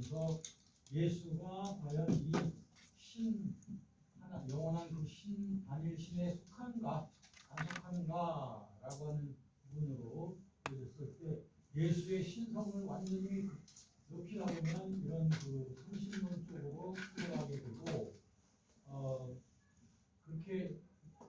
하면서 예수가 과연 이 신 하나 영원한 그 신 단일 신에 속한가 안 속한가라고 하는 부분으로 보였을 때 예수의 신성을 완전히 높이려고 하면 이런 그 성신론 쪽으로 풀어가게 되고 어 그렇게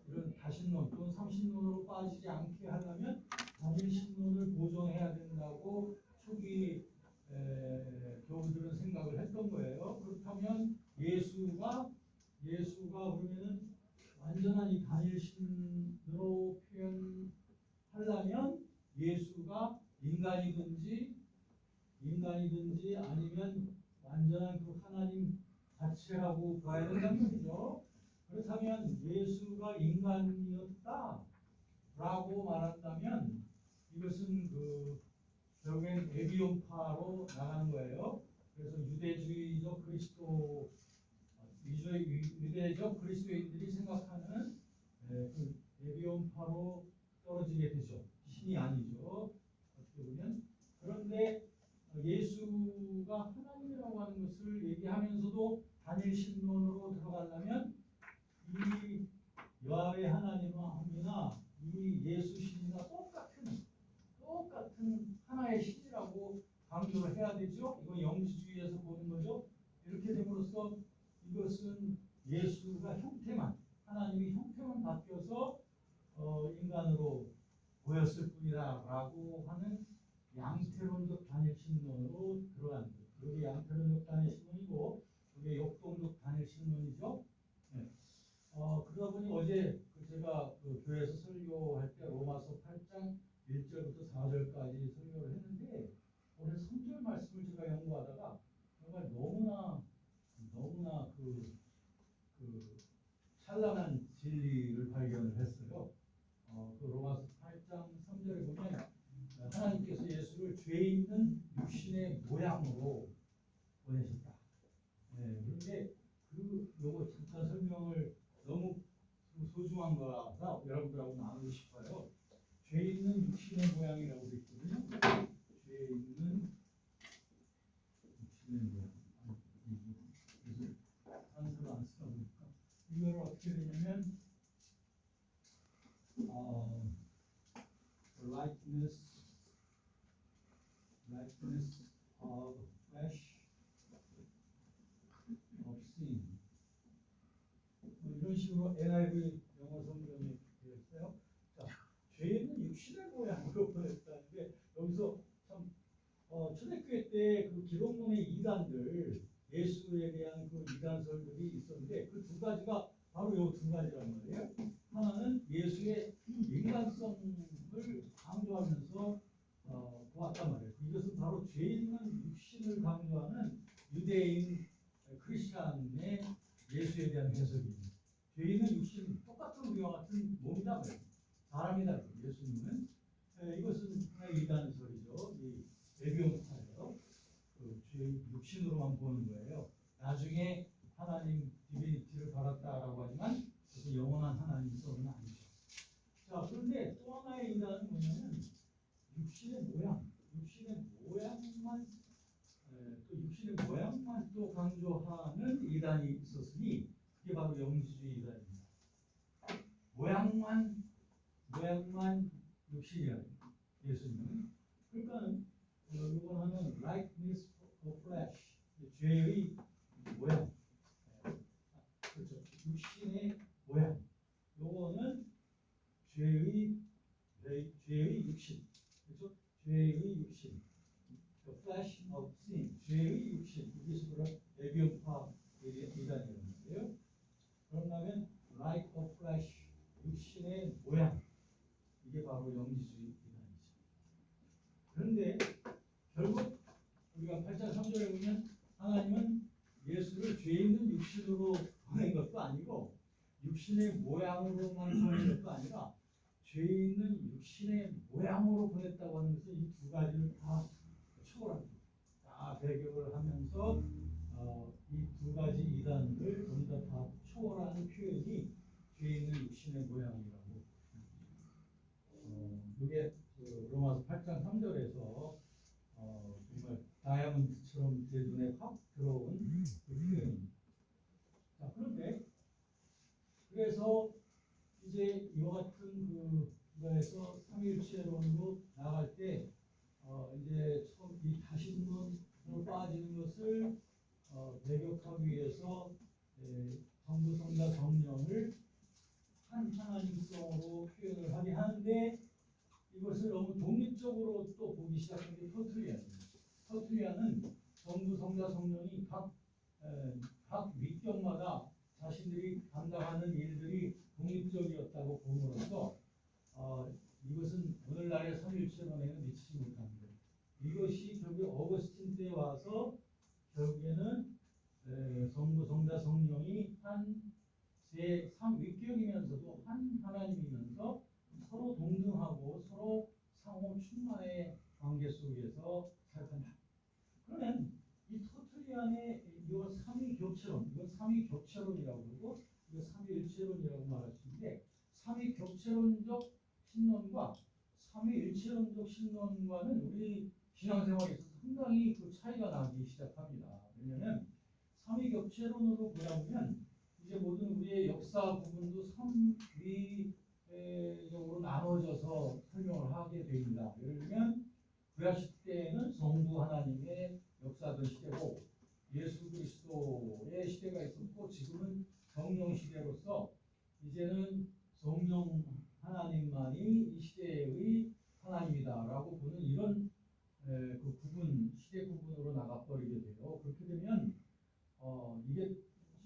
이런 다신론 또는 삼신론으로 빠지지 않게 하려면 단일 신론을 보존해야 된다고 초기 에, 교우들은 생각을 했던 거예요. 그렇다면 예수가 예수가 그러면은 완전한 이 단일신으로 표현하려면 예수가 인간이든지 인간이든지 아니면 완전한 그 하나님 자체라고 봐야 된다는 거죠. 그렇다면 예수가 인간이었다라고 말한다면 이것은 그 결국엔 에비온파로 나가는 거예요. 그래서 유대주의적 그리스도 유대, 유대적 그리스도인들이 생각하는 에, 그 에비온파로 떨어지게 되죠. 신이 아니죠. 어떻게 보면 그런데 예수가 하나님이라고 하는 것을 얘기하면서도 단일 신론으로 들어가려면 이 여하의 하나님이나 이 예수 신이나 똑같은 똑같은 하나의 신이라고 강조를 해야 되죠. 이건 영지주의에서 보는 거죠. 이렇게 됨으로써 이것은 예수가 형태만 하나님이 형태만 바뀌어서 어, 인간으로 보였을 뿐이다라고 하는 양태론적 단일신론으로 들어간. 그게 양태론적 단일신론이고 그게 역동적 단일신론이죠. 네. 어, 그러다 보니 어제 그 제가 그 교회에서 설교할 때 로마서 8장 1절부터 4절까지 설교를 했는데 오늘 성절 말씀을 제가 연구하다가 정말 너무나 너무나 그, 그 찬란한 진리를 발견을 했어요. 어, 그 로마서 8장 3절에 보면 하나님께서 예수를 죄 있는 육신의 모양으로 보내셨다. 네, 그런데 그 요거 잠깐 설명을 너무 소중한 거라서 여러분들하고 나누고 싶어요. 죄 있는 육신의 모양이라고 되어 있거든요. 죄 있는 육신의 모양. 단서를 안 쓰다 보니까 이걸 어떻게 되냐면 어, likeness of flesh of sin 뭐 이런 식으로 NIV 영어 성경이 되어 있어요. 자, 죄는 육신의 모양으로 보냈다는데 여기서 참 어, 초대교회 때 그 기록론의 이단들 예수에 대한 그 이단설들이 있었는데 그 두 가지가 바로 요두 가지란 말이에요. 하나는 예수의 인간성을 강조하면서 어, 보았단 말이에요. 이것은 바로 죄 있는 육신을 강조하는 유대인 크리스찬의 예수에 대한 해석입니다. 죄 있는 육신 똑같은 우리와 같은 몸이다 말이에요. 사람이다 예수님은 에, 이것은 하나의 이단설이죠. 이 에비온파예요. 그죄 육신으로만 보는 거예요. 나중에 하나님 디비니티를 받았다라고 하지만 그것은 영원한 하나님 성은 아니죠. 자 그런데 또 하나의 이단은 뭐냐면 육신의 모양, 육신의 모양만 에, 또 육신의 모양만 또 강조하는 이단이 있었으니 그게 바로 영지주의 이단입니다. 모양만 모양만 육신이야 예수님은 그러니까는 어, 이건 하면 likeness of flesh 죄의 모양. 에, 그렇죠. 육신의 모양. 요거는 죄의 죄- 죄의 육신. 그렇죠? 죄의 육신. The flesh of sin. 죄의 육신. 이게 서로 에비오파 이단이라는 거예요. 그런다면 like of flesh 육신의 모양. 이게 바로 영지주의 이단이죠. 그런데 결국 우리가 8장 3절에 보면 하나님은 예수를 죄 육신으로 보낸 것도 아니고 육신의 모양으로만 보낸 것도 아니라 죄 있는 육신의 모양으로 보냈다고 하는 것은 이 두 가지를 다 초월합니다. 다 배경을 하면서 어, 이두 가지 이단을 전부 다 초월하는 표현이 죄 있는 육신의 모양이라고. 어, 이게 그 로마서 8장 3절에서 어, 정말 다이아몬드처럼 제 눈에 확 실험으로 나갈 때 어, 이제 처음 이 다신문으로 빠지는 것을 어, 배격하기 위해서 예, 정부성자정령을 한 하나님성으로 표현을 하게 하는데 이것을 너무 독립적으로 또 보기 시작한 게 터툴리안입니다. 터툴리안은 정부성자성령이 각, 각 위격마다 자신들이 담당하는 일들이 독립적이었다고 보므로써 삼일체론에는 미치지 못합니다. 이것이 결국 어거스틴 때 와서 결국에는 에, 성부, 성자, 성령이 한 제 3위격이면서도 한 하나님이면서 서로 동등하고 서로 상호 충만의 관계 속에서 살아간다. 그러면 이 터틀리안의 이 삼위 교체론, 이건 삼위 교체론이라고 그러고 이거 삼위 일체론이라고 말할 수 있는데 삼위교체론적 신론과 신론과는 우리 신앙생활에 있어서 상당히 그 차이가 나기 시작합니다. 왜냐하면 삼위격체론으로 보다 보면 이제 모든 우리의 역사 부분도 삼위적으로 나눠져서 설명을 하게 됩니다. 예를 들면 구약시 때는 성부 하나님의 역사던 시대고 예수 그리스도의 시대가 있었고 지금은 성령 시대로서 이제는 성령 하나님만이 이 시대의 하나님이다라고 보는 이런 에, 그 구분 시대 구분으로 나가버리게 돼요. 그렇게 되면 어, 이게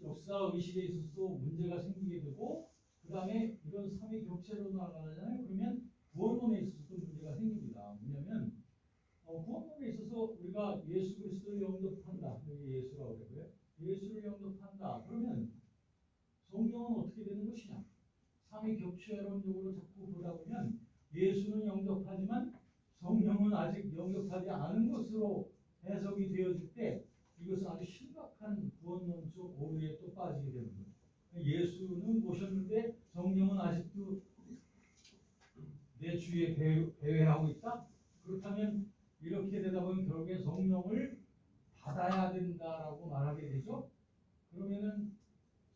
역사 의식에 있어서도 문제가 생기게 되고 그 다음에 이런 삼위 격체로 나가잖아요. 그러면 구원론에 있어서도 문제가 생깁니다. 뭐냐면 어, 구원론에 있어서 우리가 예수 그리스도를 영접한다. 여기 예수라고 그러고요. 예수를 영접한다. 그러면 성령은 어떻게 되는 것이냐? 삼위 격체론적으로 자꾸 보다 보면 예수는 영접하지만 성령은 아직 영접하지 않은 것으로 해석이 되어질 때 이것은 아주 심각한 구원론적 오류에 또 빠지게 되는 거예요. 예수는 모셨는데 성령은 아직도 내 주위에 배, 배회 하고 있다? 그렇다면 이렇게 되다 보면 결국에 성령을 받아야 된다라고 말하게 되죠. 그러면은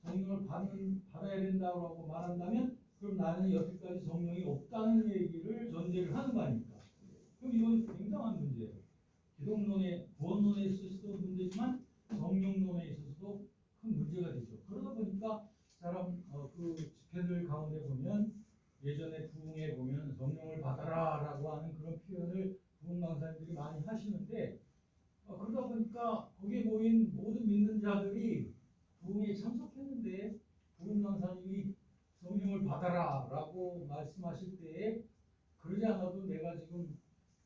성령을 받는, 받아야 된다고 말한다면 그럼 나는 여태까지 성령이 없다는 얘기를 전제를 하는 거 아닙니까? 그럼 이건 굉장한 문제예요. 기독론의 구원론에 있어서도 문제지만 성령론에 있어서도 큰 문제가 되죠. 그러다 보니까 사람 어, 그 집회들 가운데 보면 예전에 부흥에 보면 성령을 받아라 라고 하는 그런 표현을 부흥 강사님들이 많이 하시는데 어, 그러다 보니까 거기에 모인 모든 믿는 자들이 부흥에 참석했는데 부흥 강사님이 성령을 받아라라고 말씀하실 때에 그러지 않아도 내가 지금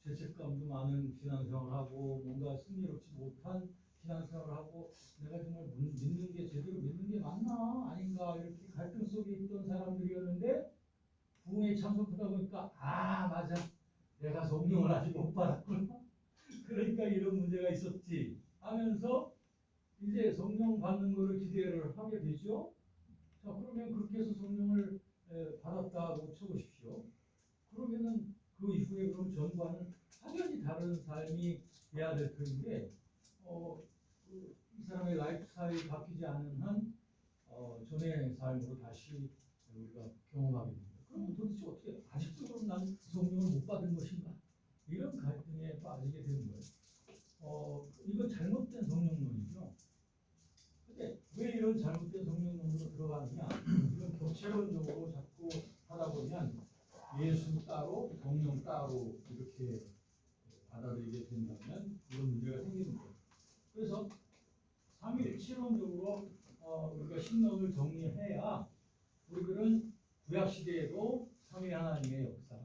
죄책감도 많은 신앙생활하고 뭔가 승리롭지 못한 신앙생활하고 내가 정말 문- 믿는 게 제대로 믿는 게 맞나? 아닌가? 이렇게 갈등 속에 있던 사람들이었는데 부흥에 참석하다 보니까 아 맞아. 내가 성령을 아직 못 받았구나. 그러니까 이런 문제가 있었지 하면서 이제 성령 받는 거를 기대를 하게 되죠. 자 그러면 그렇게 해서 성령을 에, 받았다고 쳐보십시오. 그러면은 그 이후에 그럼 전과는 확연히 다른 삶이 돼야 될 터인데 어, 그, 이 사람의 라이프 스타일이 바뀌지 않은 한 어, 전의 삶으로 다시 우리가 경험하게 됩니다. 그럼 도대체 어떻게 아직도 그럼 난 성령을 못 받은 것인가? 이런 갈등에 빠지게 되는 거예요. 어, 이건 잘못된 성령론이죠. 왜 이런 잘못된 성령론으로 들어가느냐? 이건 격체론적으로 자꾸 하다 보면 예수 따로 성령 따로 이렇게 받아들이게 된다면 이런 문제가 생기는 거예요. 그래서 삼위일체론적으로 어, 우리가 신론을 정리해야 우리들은 구약 시대에도 삼위 하나님의 역사,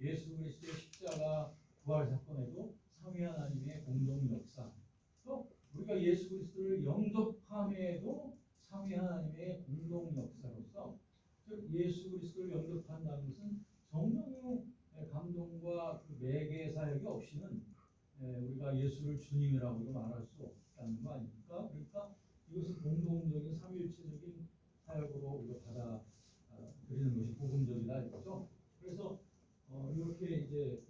예수 그리스도의 십자가 부활 사건에도 삼위 하나님의 공동 역사, 또 우리가 예수 그리스도를 영접함에도 삼위 하나님의 공동 역사로서 즉 예수 그리스도를 영접한다는 것은 성령의 감동과 그 매개 사역이 없이는 예, 우리가 예수를 주님이라고도 말할 수 없다는 거 아닙니까? 그러니까 이것은 공동적인 삼위일체적인 사역으로 우리가 받아들이는 아, 것이 복음적이다 이거죠. 그래서 어, 이렇게 이제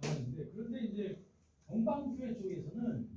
나왔는데 그런데 이제 전방교회 쪽에서는